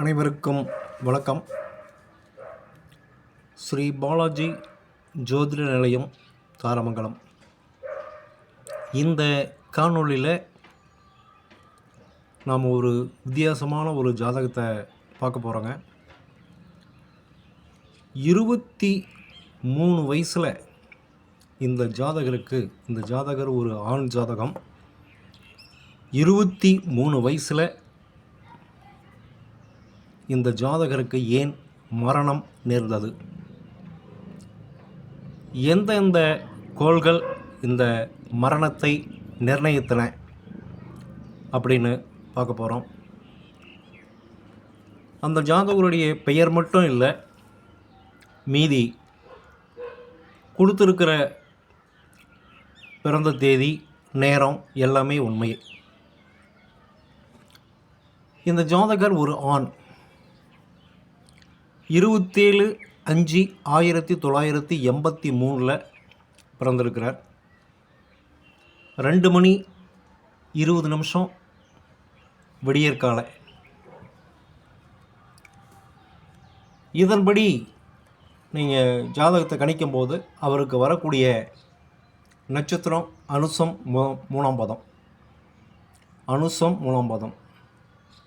அனைவருக்கும் வணக்கம். ஸ்ரீ பாலாஜி ஜோதிட நிலையம் தாரமங்கலம் இந்த காணொளியில் நாம் ஒரு வித்தியாசமான ஒரு ஜாதகத்தை பார்க்க போகிறோங்க இருபத்தி மூணு வயசில் இந்த ஜாதகருக்கு இந்த ஜாதகர் ஒரு ஆண் ஜாதகம். இருபத்தி மூணு வயசில் இந்த ஜாதகருக்கு ஏன் மரணம் நேர்ந்தது? எந்தெந்த கோள்கள் இந்த மரணத்தை நிர்ணயித்தன அப்படின்னு பார்க்க போகிறோம் அந்த ஜாதகருடைய பெயர் மட்டும் இல்லை மீதி கொடுத்துருக்கிற பிறந்த தேதி நேரம் எல்லாமே உண்மை இந்த ஜாதகர் ஒரு ஆண். இருபத்தேழு அஞ்சு ஆயிரத்தி தொள்ளாயிரத்தி எண்பத்தி மூணில் பிறந்திருக்கிறார். ரெண்டு மணி இருபது நிமிஷம் விடியற்கால. இதன்படி நீங்கள் ஜாதகத்தை கணிக்கும்போது அவருக்கு வரக்கூடிய நட்சத்திரம் அனுசம் மூ மூணாம் பதம். அனுசம் மூணாம் பதம்.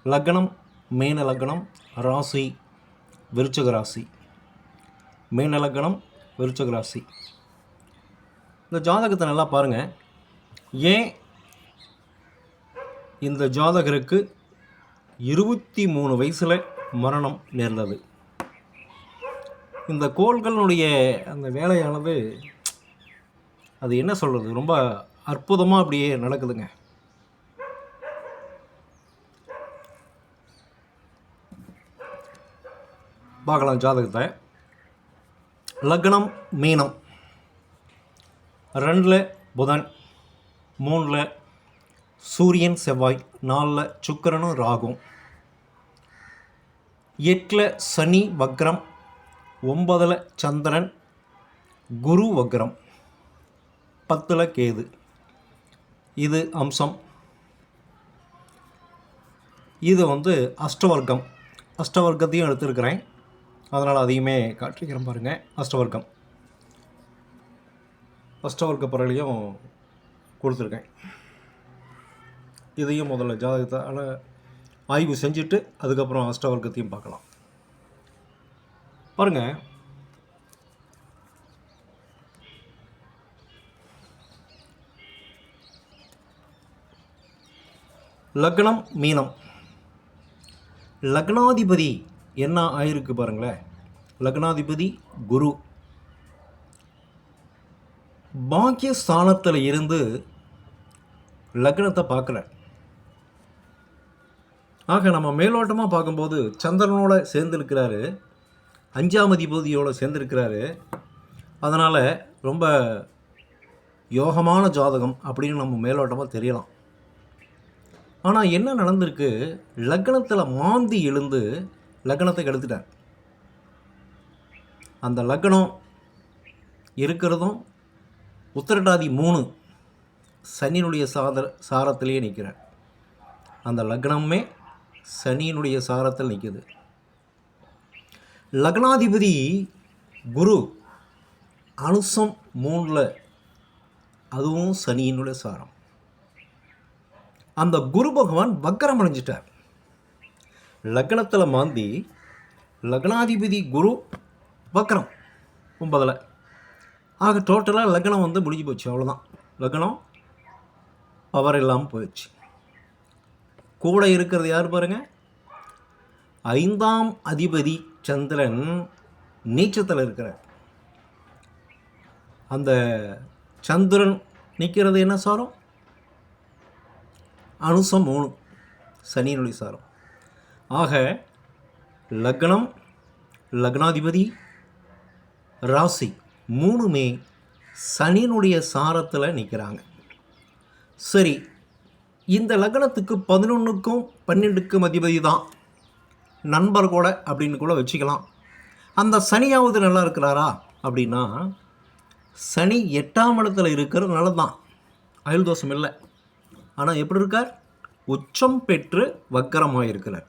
லக்னம் மேன லக்னம் ராசி விருச்சக ராசி. மீன விருச்சக ராசி. இந்த ஜாதகத்தை நல்லா பாருங்கள் ஏன் இந்த ஜாதகருக்கு இருபத்தி மூணு வயசில் மரணம் நேர்ந்தது? இந்த கோள்களுடைய அந்த வேலையானது அது என்ன சொல்கிறது ரொம்ப அற்புதமாக அப்படியே நடக்குதுங்க. பார்க்கலாம் ஜாதகத்தை. லக்னம் மீனம். ரெண்டில் புதன் மூணில் சூரியன் செவ்வாய் நாலில் சுக்கரனும் ராகும். எட்டில் சனி வக்ரம். ஒன்பதில் சந்திரன் குரு வக்ரம். பத்தில் கேது. இது அம்சம். இது வந்து அஷ்டவர்க்கம். அஷ்டவர்க்கத்தையும் எடுத்திருக்கிறேன். அதனால் அதையுமே காட்டிக்கிறேன் பாருங்கள் அஷ்டவர்க்கம். அஷ்டவர்க்க பரவலையும் கொடுத்துருக்கேன். இதையும் முதல்ல ஜாதகத்தால் ஆய்வு செஞ்சுட்டு அதுக்கப்புறம் அஷ்டவர்க்கத்தையும் பார்க்கலாம். பாருங்கள் லக்னம் மீனம். லக்னாதிபதி என்ன ஆயிருக்கு பாருங்களேன். லக்னாதிபதி குரு. பாக்கியஸ்தானத்தில் இருந்து லக்னத்தை பார்க்கல ஆக நம்ம மேலோட்டமாக பார்க்கும்போது சந்திரனோட சேர்ந்துருக்கிறாரு. அஞ்சாம் அதிபதியோடு சேர்ந்துருக்கிறாரு. அதனால் ரொம்ப யோகமான ஜாதகம் அப்படின்னு நம்ம மேலோட்டமாக தெரியலாம். ஆனால் என்ன நடந்திருக்கு? லக்னத்தில் மாந்தி எழுந்து லக்னத்தை கெடுத்துட்டார் அந்த லக்னம் இருக்கிறதும் உத்திரட்டாதி மூணு சனியினுடைய சாதர சாரத்திலேயே நிற்கிறார் அந்த லக்னமே சனியினுடைய சாரத்தில் நிற்குது. லக்னாதிபதி குரு அனுசம் மூணில் அதுவும் சனியினுடைய சாரம். அந்த குரு பகவான் வக்கரம் அடைஞ்சிட்டார். லக்னத்தில் மாந்தி லக்னாதிபதி குரு வக்கரம் ஒன்பதில் ஆக டோட்டலாக லக்னம் வந்து முடிஞ்சு போச்சு அவ்வளோதான் லக்னம் பவர் இல்லாமல் போயிடுச்சு. கூட இருக்கிறது யார் பாருங்கள் ஐந்தாம் அதிபதி சந்திரன் நீச்சத்தில் இருக்கிறார். அந்த சந்திரன் நிற்கிறது என்ன சாரம்? அனுசம் மூணு சனியினுடைய சாரம். ஆக லக்னம் லக்னாதிபதி ராசி மூணுமே சனியினுடைய சாரத்தில் நிற்கிறாங்க சரி இந்த லக்னத்துக்கு பதினொன்றுக்கும் பன்னெண்டுக்கும் அதிபதி தான். நண்பர் கூட அப்படின்னு கூட வச்சுக்கலாம். அந்த சனியாவது நல்லா இருக்கிறாரா அப்படின்னா சனி எட்டாம் இடத்துல இருக்கிறது நல்லதான் அயல் தோஷம் இல்லை. ஆனால் எப்படி இருக்கார்? உச்சம் பெற்று வக்கரமாக இருக்கிறார்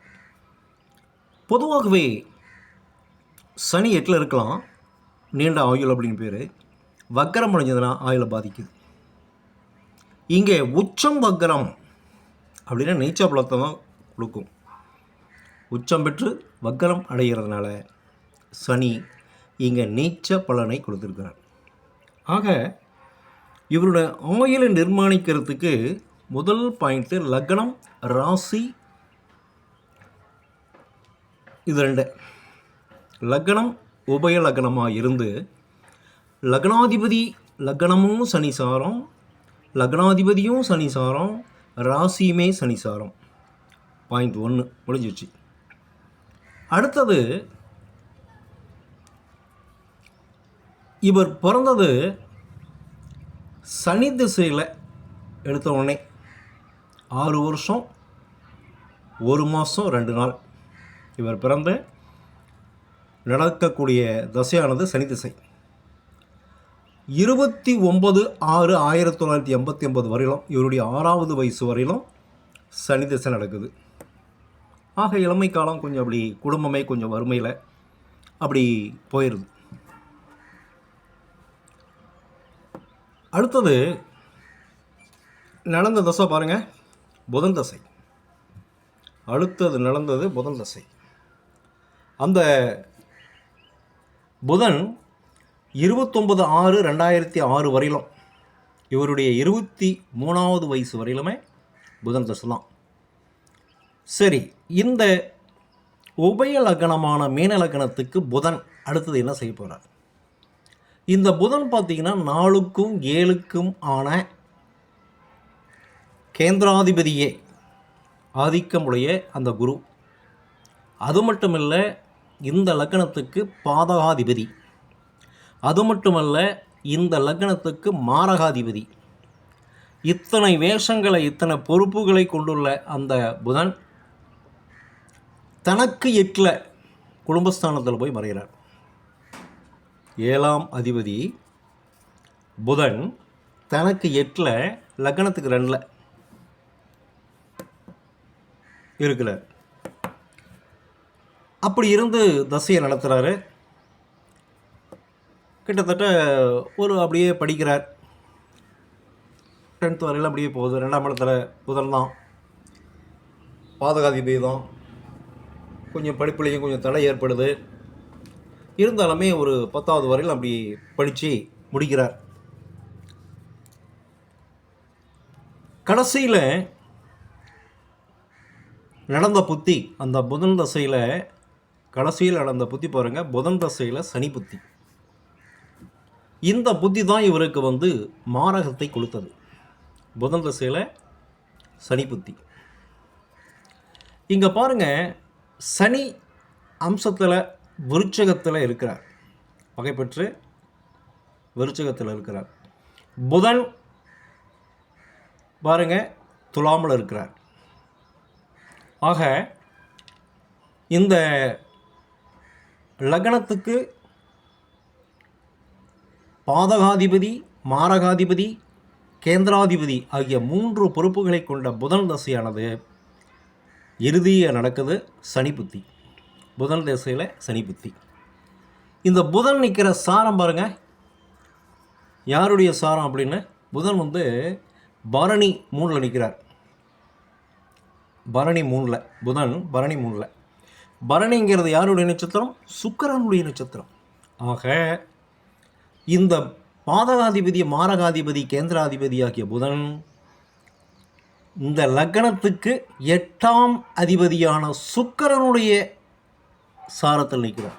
பொதுவாகவே சனி எட்டில் இருக்கலாம். நீண்ட ஆயுள் அப்படின்னு பேர். வக்கரம் அடைஞ்சதுன்னா ஆயுளை பாதிக்குது. இங்கே உச்சம் வக்கரம் அப்படின்னா நீச்ச பலத்தை தான் கொடுக்கும். உச்சம் பெற்று வக்கரம் அடைகிறதுனால சனி இங்கே நீச்ச பலனை கொடுத்துருக்கிறார். ஆக இவரோட ஆயுளை நிர்மாணிக்கிறதுக்கு முதல் பாயிண்ட்டு லக்னம் ராசி இது ரெண்டு. லக்னம் உபய லக்னமாக இருந்து லக்னாதிபதி லக்னமும் சனி சாரம் லக்னாதிபதியும் சனி சாரம் ராசியுமே சனி சாரம் பாயிண்ட் ஒன்று முடிஞ்சிச்சு அடுத்தது இவர் பிறந்தது சனி திசையில் எடுத்த உடனே. ஆறு வருஷம் ஒரு மாதம் ரெண்டு நாள். இவர் பிறந்து நடக்கக்கூடிய தசையானது சனி திசை. இருபத்தி ஒன்பது ஆறு ஆயிரத்தி தொள்ளாயிரத்தி எண்பத்தி ஒன்பது வரையிலும் இவருடைய ஆறாவது வயசு வரையிலும் சனி திசை நடக்குது. ஆக இளமை காலம் கொஞ்சம் அப்படி குடும்பமே கொஞ்சம் வறுமையில் அப்படி போயிடுது அடுத்தது நடந்த தசை பாருங்கள் புதன் தசை. அடுத்தது நடந்தது புதன் தசை. அந்த புதன் இருபத்தொம்பது ஆறு ரெண்டாயிரத்தி ஆறு வரையிலும் இவருடைய இருபத்தி மூணாவது வயசு வரையிலுமே புதன் தசை தான். சரி இந்த உபய லக்னமான மீன லக்னத்துக்கு புதன் அடுத்தது என்ன செய்ய போகிறார் இந்த புதன் பார்த்திங்கன்னா நாலுக்கும் ஏழுக்கும் ஆன கேந்திராதிபதியே ஆதிக்கமுடைய அந்த குரு. அது மட்டும் இல்லை இந்த லக்னத்துக்கு பாதகாதிபதி. அது மட்டுமல்ல இந்த லக்னத்துக்கு மாரகாதிபதி. இத்தனை வேஷங்களை இத்தனை பொறுப்புகளை கொண்டுள்ள அந்த புதன் தனக்கு எட்டில் குடும்பஸ்தானத்தில் போய் மறைகிறார். ஏழாம் அதிபதி புதன் தனக்கு எட்டில் லக்னத்துக்கு ரெண்டில் இருக்கிறார். அப்படி இருந்து தசையை நடத்துகிறாரு கிட்டத்தட்ட ஒரு அப்படியே படிக்கிறார். டென்த் வரையில் அப்படியே போகுது. ரெண்டாம் இடத்துல புதன்தான். பாதகாதி பீதம் கொஞ்சம் படிப்புலேயும் கொஞ்சம் தடை ஏற்படுது. இருந்தாலுமே ஒரு பத்தாவது வரையில் அப்படி படித்து முடிக்கிறார். கடைசியில் நடந்த புத்தி அந்த புதன் தசையில் கடைசியில் நடந்த புத்தி பாருங்கள் புதன் தசையில் சனி புத்தி. இந்த புத்தி தான் இவருக்கு வந்து மாரகத்தை கொடுத்தது. புதன் தசையில் சனி புத்தி. இங்கே பாருங்கள் சனி அம்சத்தில் விருச்சகத்தில் இருக்கிறார். வகைப்பற்று விருச்சகத்தில் இருக்கிறார். புதன் பாருங்க துலாமில் இருக்கிறார். ஆக இந்த லக்னத்துக்கு பாதகாதிபதி மாரகாதிபதி கேந்திராதிபதி ஆகிய மூன்று பொறுப்புகளை கொண்ட புதன் தசையானது இறுதியாக நடக்குது சனி புத்தி. புதன் தசையில் சனி புத்தி. இந்த புதன் நிற்கிற சாரம் பாருங்க. யாருடைய சாரம் அப்படின்னு? புதன் வந்து பரணி மூணில் நிற்கிறார் பரணி மூணில் புதன் பரணி மூணில். பரணிங்கிறது யாருடைய நட்சத்திரம்? சுக்கரனுடைய நட்சத்திரம். ஆக இந்த பாதகாதிபதி மாரகாதிபதி கேந்திராதிபதி ஆகிய புதன் இந்த லக்னத்துக்கு எட்டாம் அதிபதியான சுக்கிரனுடைய சாரத்தில் நிற்கிறார்.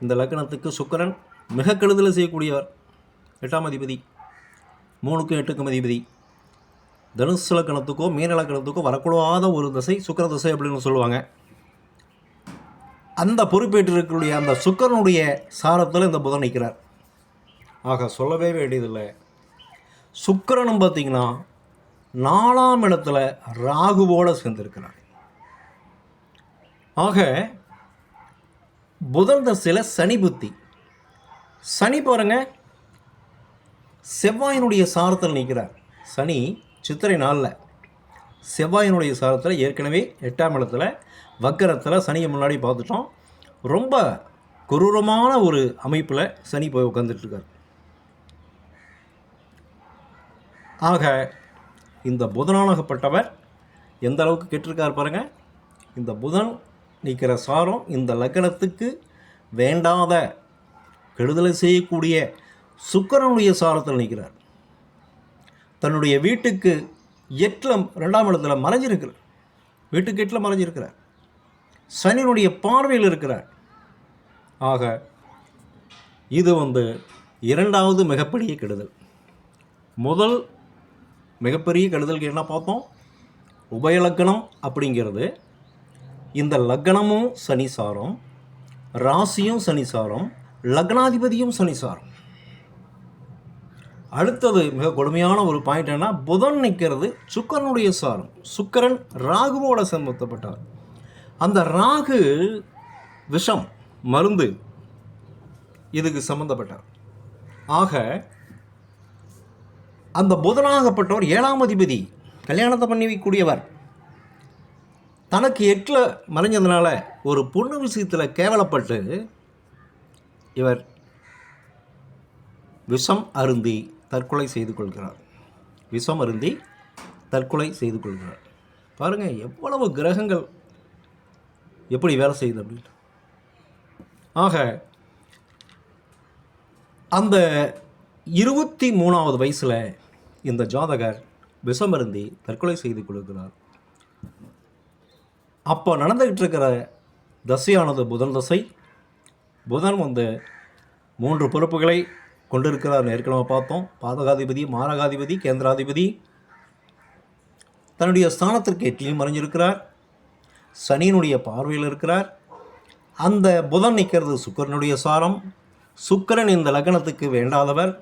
இந்த லக்னத்துக்கு சுக்கரன் மிக கெடுதலை செய்யக்கூடியவர். எட்டாம் அதிபதி மூணுக்கும் எட்டுக்கும் அதிபதி. தனுசு லக்கணத்துக்கோ மீன லக்கணத்துக்கோ வரக்கூடாத ஒரு தசை சுக்கிர தசை அப்படின்னு சொல்லுவாங்க. அந்த பொறுப்பேற்றிருக்கக்கூடிய அந்த சுக்கிரனுடைய சாரத்தில் இந்த புதன் நிற்கிறார் ஆக சொல்லவே வேண்டியதில்லை. சுக்கிரனும் பார்த்தீங்கன்னா நாலாம் இடத்துல ராகுவோடு சேர்ந்திருக்கிறார். ஆக புதன் தசையில் சனி புத்தி. சனி பாருங்க செவ்வாயினுடைய சாரத்தில் நிற்கிறார் சனி சித்திரை நாளில். செவ்வாயினுடைய சாரத்தில் ஏற்கனவே எட்டாம் இடத்துல வக்கரத்தில் சனியை முன்னாடி பார்த்துட்டோம். ரொம்ப கொடூரமான ஒரு அமைப்பில் சனி போய் உட்காந்துட்ருக்கார் ஆக இந்த புதனானகப்பட்டவர் எந்த அளவுக்கு கெட்டிருக்கார் பாருங்கள் இந்த புதன் நிற்கிற சாரம் இந்த லக்னத்துக்கு வேண்டாத கெடுதலை செய்யக்கூடிய சுக்கிரனுடைய சாரத்தில் நிற்கிறார் தன்னுடைய வீட்டுக்கு எட்டில் ரெண்டாம் இடத்துல மறைஞ்சிருக்கிறார். வீட்டுக்கு எட்டில் மறைஞ்சிருக்கிறார். சனியினுடைய பார்வையில் இருக்கிறார் ஆக இது வந்து இரண்டாவது மிகப்பெரிய கெடுதல். முதல் மிகப்பெரிய கெடுதல் என்ன பார்த்தோம்? உபயலக்கணம் அப்படிங்கிறது. இந்த லக்னமும் சனி சாரம் ராசியும் சனி சாரம் லக்னாதிபதியும் சனி சாரம். அடுத்தது மிக கொடுமையான ஒரு பாயிண்ட் என்ன புதன் நிற்கிறது சுக்கரனுடைய சாரம். சுக்கரன் ராகுவோட சம்பந்தப்பட்டார் அந்த ராகு விஷம் மருந்து இதுக்கு சம்மந்தப்பட்டார் ஆக அந்த புதனாகப்பட்டவர் ஏழாம் அதிபதி கல்யாணத்தை பண்ணி வைக்கக்கூடியவர் தனக்கு எட்டில் மறைஞ்சதுனால ஒரு பொண்ணு விஷயத்தில் கேவலப்பட்டு இவர் விஷம் அருந்தி தற்கொலை செய்து கொள்கிறார். விஷம் அருந்தி தற்கொலை செய்து கொள்கிறார். பாருங்கள் எவ்வளவு கிரகங்கள் எப்படி வேலை செய்யுது அப்படின்னு? ஆக அந்த இருபத்தி மூணாவது வயசில் இந்த ஜாதகர் விஷமருந்தி தற்கொலை செய்து கொள்கிறார். அப்போ நடந்துக்கிட்டு இருக்கிற தசையானது புதன் தசை. புதன் வந்து மூன்று பொறுப்புகளை கொண்டிருக்கிறார். ஏற்கனவே பார்த்தோம். பாதகாதிபதி மாரகாதிபதி கேந்திராதிபதி. தன்னுடைய ஸ்தானத்திற்கு எட்டியும் மறைஞ்சிருக்கிறார் சனியினுடைய பார்வையில் இருக்கிறார். அந்த புதன் நிற்கிறது சுக்கரனுடைய சாரம். சுக்கிரன் இந்த லக்னத்துக்கு வேண்டாதவர்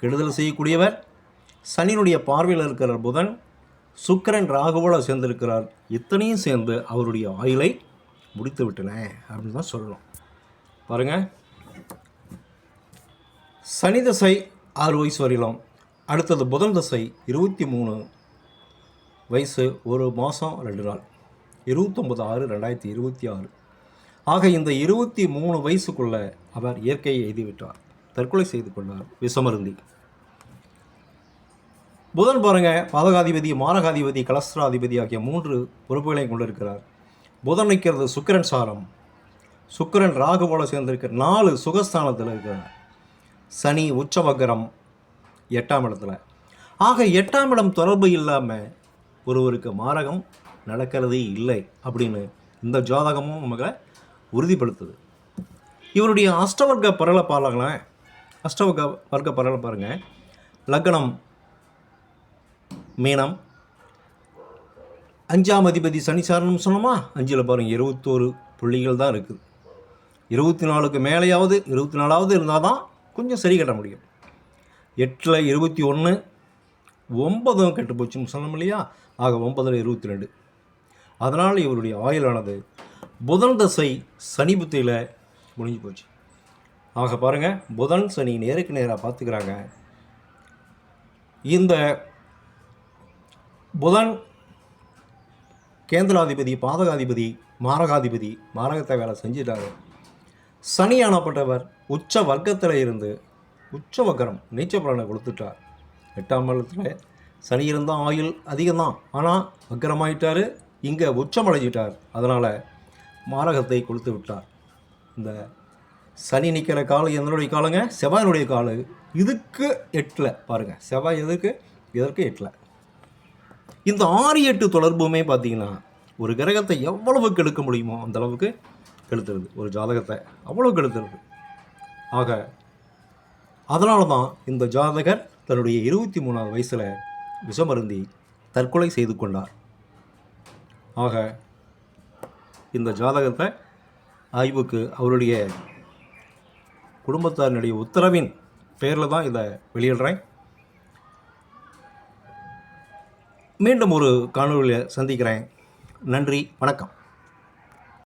கெடுதல் செய்யக்கூடியவர். சனியினுடைய பார்வையில் இருக்கிற புதன் சுக்கிரன் ராகுவோட சேர்ந்திருக்கிறார். இத்தனையும் சேர்ந்து அவருடைய ஆயுளை முடித்து விட்டன அப்படின்னு தான் சொல்லலாம் பாருங்கள் சனி தசை ஆறு வயசு வரையிலும். அடுத்தது புதன் தசை இருபத்தி மூணு வயசு ஒரு மாதம் ரெண்டு நாள். இருபத்தொம்பது ஆறு ரெண்டாயிரத்தி இருபத்தி ஆறு. ஆக இந்த இருபத்தி மூணு வயசுக்குள்ள அவர் இயற்கையை எழுதிவிட்டார் தற்கொலை செய்து கொண்டார் விஷமருந்தி புதன் பாருங்க பாதகாதிபதி மாரகாதிபதி கலஸ்திராதிபதி ஆகிய மூன்று பொறுப்புகளையும் கொண்டிருக்கிறார். புதன் நிற்கிறது சுக்கிரன் சாரம். சுக்கிரன் ராகு போல சேர்ந்திருக்கிற நாலு சுகஸ்தானத்தில் இருக்கிறார் சனி உச்சவக்கரம் எட்டாம் இடத்துல. ஆக எட்டாம் இடம் தொடர்பு இல்லாமல் ஒருவருக்கு மாரகம் நடக்கிறதே இல்லை அப்படின்னு இந்த ஜாதகமும் நமக்கு உறுதிப்படுத்துது. இவருடைய அஷ்டவர்க்க பரலை பாருங்களேன் அஷ்டவர்க்க வர்க்க பரலை பாருங்கள் லக்னம் மீனம். அஞ்சாம் அதிபதி சனிசாரன்னு சொன்னோமா? அஞ்சில் பாருங்கள் இருபத்தோரு புள்ளிகள் தான் இருக்குது. இருபத்தி நாலுக்கு மேலேயாவது இருபத்தி நாலாவது இருந்தால் தான் கொஞ்சம் சரி கட்ட முடியும். எட்டில் இருபத்தி ஒன்று ஒன்பதும் கெட்டு போச்சுன்னு சொன்னோம் இல்லையா? ஆக ஒன்பதில் இருபத்தி ரெண்டு. அதனால் இவருடைய ஆயுளானது புதன் தசை சனி புத்தியில் முடிஞ்சு போச்சு. ஆக பாருங்கள் புதன் சனி நேருக்கு நேராக பார்த்துக்கிறாங்க. இந்த புதன் கேந்திராதிபதி பாதகாதிபதி மாரகாதிபதி மாரகத்தை வேலை செஞ்சிட்டாரு. சனி ஆனப்பட்டவர் உச்ச வர்க்கத்தில் இருந்து உச்ச வக்கரம் நீச்ச பலனை கொடுத்துட்டார். எட்டாம் இடத்துல சனி இருந்தால் ஆயுள் அதிகம்தான். ஆனால் வக்கரமாயிட்டார். இங்கே உச்சமடைஞ்சிட்டார். அதனால் மாரகத்தை கொடுத்து விட்டார். இந்த சனி நிற்கிற காலம் எதனுடைய காலங்க செவ்வாயினுடைய காலு இதுக்கு எட்டில் பாருங்கள் செவ்வாய் எதுக்கு? இதற்கு எட்டில். இந்த ஆறு எட்டு தொடர்புமே பார்த்தீங்கன்னா ஒரு கிரகத்தை எவ்வளவு கெடுக்க முடியுமோ அந்த அளவுக்கு கெடுத்துருது. ஒரு ஜாதகத்தை அவ்வளோ கெடுத்துருது. ஆக அதனால தான் இந்த ஜாதகர் தன்னுடைய இருபத்தி மூணாவது வயசில் விஷமருந்தி தற்கொலை செய்து கொண்டார். ஆக இந்த ஜாதகத்தை ஆய்வுக்கு அவருடைய குடும்பத்தாரினுடைய உத்தரவின் பேரில் தான் இதை வெளியிடுறேன். மீண்டும் ஒரு காணொலியில் சந்திக்கிறேன். நன்றி வணக்கம்.